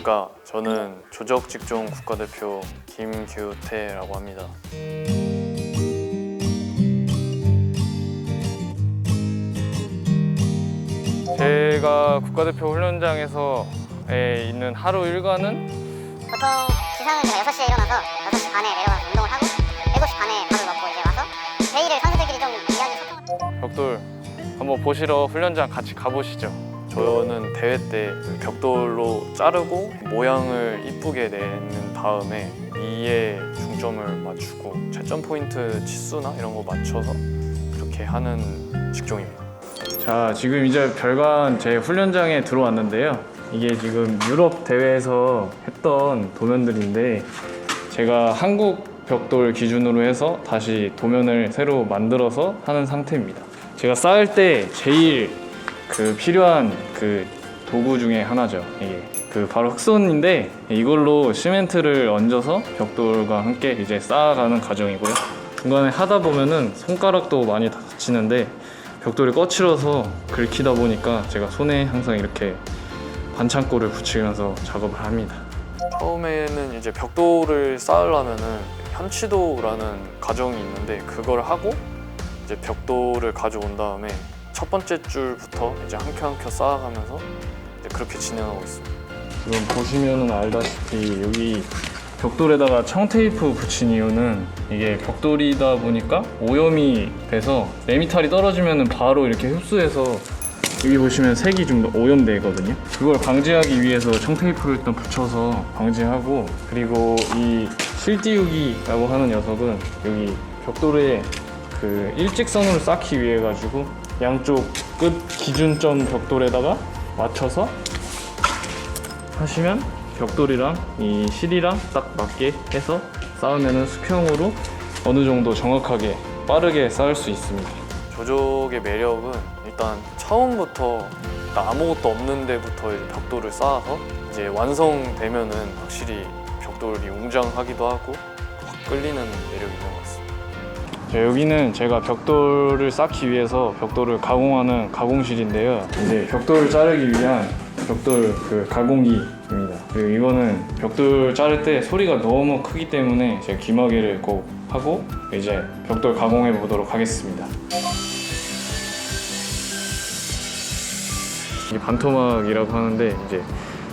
안녕하십니까. 저는 조적 직종 국가대표 김규태라고 합니다. 제가 국가대표 훈련장에서 있는 하루 일과는 보통 기상은 제가 6시에 일어나서 6시 반에 내려가서 운동을 하고 7시 반에 밥을 먹고 이제 와서 회의를 선수들끼리 좀 이야기 소통을 벽돌 한번 보시러 훈련장 같이 가보시죠. 저는 대회 때그 벽돌로 자르고 모양을 이쁘게 내는 다음에 이에 중점을 맞추고 채점 포인트 치수나 이런 거 맞춰서 그렇게 하는 직종입니다. 자, 지금 이제 별관 제 훈련장에 들어왔는데요. 이게 지금 유럽 대회에서 했던 도면들인데 제가 한국 벽돌 기준으로 해서 다시 도면을 새로 만들어서 하는 상태입니다. 제가 쌓을 때 제일 그 필요한 그 도구 중에 하나죠. 이게 그 바로 흑손인데 이걸로 시멘트를 얹어서 벽돌과 함께 이제 쌓아가는 과정이고요. 중간에 하다 보면은 손가락도 많이 다치는데 벽돌이 거칠어서 긁히다 보니까 제가 손에 항상 이렇게 반창고를 붙이면서 작업을 합니다. 처음에는 이제 벽돌을 쌓으려면은 현치도라는 과정이 있는데 그걸 하고 이제 벽돌을 가져온 다음에 첫 번째 줄부터 이제 한 켜 한 켜 쌓아가면서 이제 그렇게 진행하고 있습니다. 지금 보시면은 알다시피 여기 벽돌에다가 청테이프 붙인 이유는 이게 벽돌이다 보니까 오염이 돼서 레미탈이 떨어지면은 바로 이렇게 흡수해서 여기 보시면 색이 좀 오염되거든요. 그걸 방지하기 위해서 청테이프를 일단 붙여서 방지하고 그리고 이 실띄우기라고 하는 녀석은 여기 벽돌에 그 일직선으로 쌓기 위해 가지고 양쪽 끝 기준점 벽돌에다가 맞춰서 하시면 벽돌이랑 이 실이랑 딱 맞게 해서 쌓으면은 수평으로 어느 정도 정확하게 빠르게 쌓을 수 있습니다. 조족의 매력은 일단 처음부터 아무것도 없는 데부터 벽돌을 쌓아서 이제 완성되면은 확실히 벽돌이 웅장하기도 하고 확 끌리는 매력이 있는 것 같습니다. 여기는 제가 벽돌을 쌓기 위해서 벽돌을 가공하는 가공실인데요. 이제 벽돌을 자르기 위한 벽돌 그 가공기입니다. 그리고 이거는 벽돌 자를 때 소리가 너무 크기 때문에 제가 귀마개를 꼭 하고 이제 벽돌 가공해 보도록 하겠습니다. 이게 반토막이라고 하는데 이제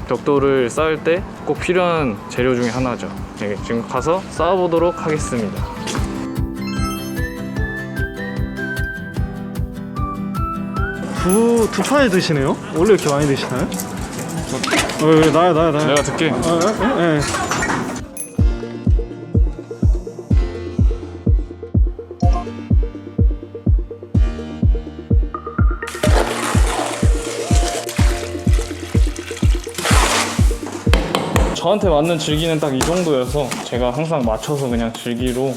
벽돌을 쌓을 때 꼭 필요한 재료 중에 하나죠. 네, 지금 가서 쌓아보도록 하겠습니다. 두, 두 판에 드시네요? 원래 이렇게 많이 드시나요? 어, 왜, 나야, 나야, 나야. 내가 듣게. 아, 예, 예. 저한테 맞는 줄기는 딱 이 정도여서 제가 항상 맞춰서 그냥 줄기로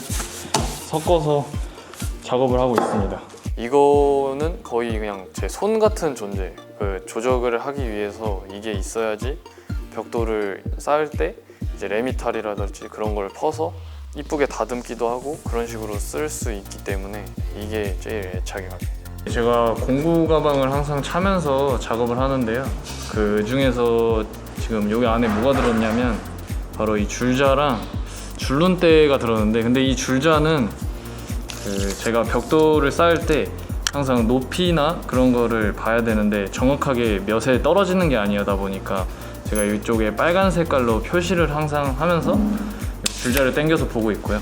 섞어서 작업을 하고 있습니다. 이거는 거의 그냥 제 손 같은 존재. 그 조적을 하기 위해서 이게 있어야지 벽돌을 쌓을 때 이제 레미탈이라든지 그런 걸 퍼서 이쁘게 다듬기도 하고 그런 식으로 쓸 수 있기 때문에 이게 제일 애착이 가요. 제가 공구 가방을 항상 차면서 작업을 하는데요. 그 중에서 지금 여기 안에 뭐가 들었냐면 바로 이 줄자랑 줄눈대가 들었는데 근데 이 줄자는 그 제가 벽돌을 쌓을 때 항상 높이나 그런 거를 봐야 되는데 정확하게 몇에 떨어지는 게 아니다 보니까 제가 이쪽에 빨간 색깔로 표시를 항상 하면서 줄자를 당겨서 보고 있고요.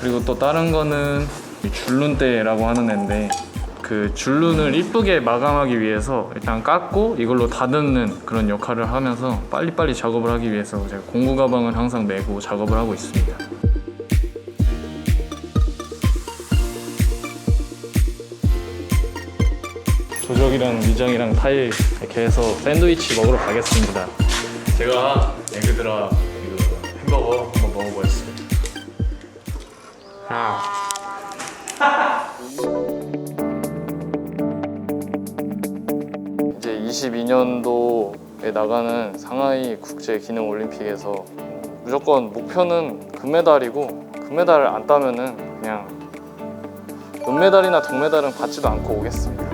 그리고 또 다른 거는 이 줄눈대라고 하는 애인데 그 줄눈을 이쁘게 마감하기 위해서 일단 깎고 이걸로 다듬는 그런 역할을 하면서 빨리빨리 작업을 하기 위해서 제가 공구 가방을 항상 메고 작업을 하고 있습니다. 조적이랑 미장이랑 타일 이렇게 해서 샌드위치 먹으러 가겠습니다. 제가 에그드라 그 햄버거 한번 먹어보겠습니다. 이제 22년도에 나가는 상하이 국제 기능 올림픽에서 무조건 목표는 금메달이고 금메달을 안 따면은 그냥 은메달이나 동메달은 받지도 않고 오겠습니다.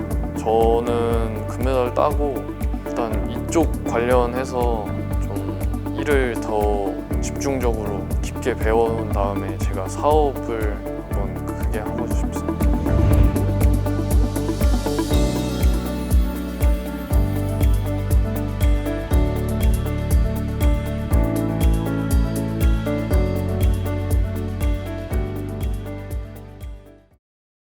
저는 금메달 따고 일단 이쪽 관련해서 좀 일을 더 집중적으로 깊게 배워온 다음에 제가 사업을 한번 크게 하고 싶습니다.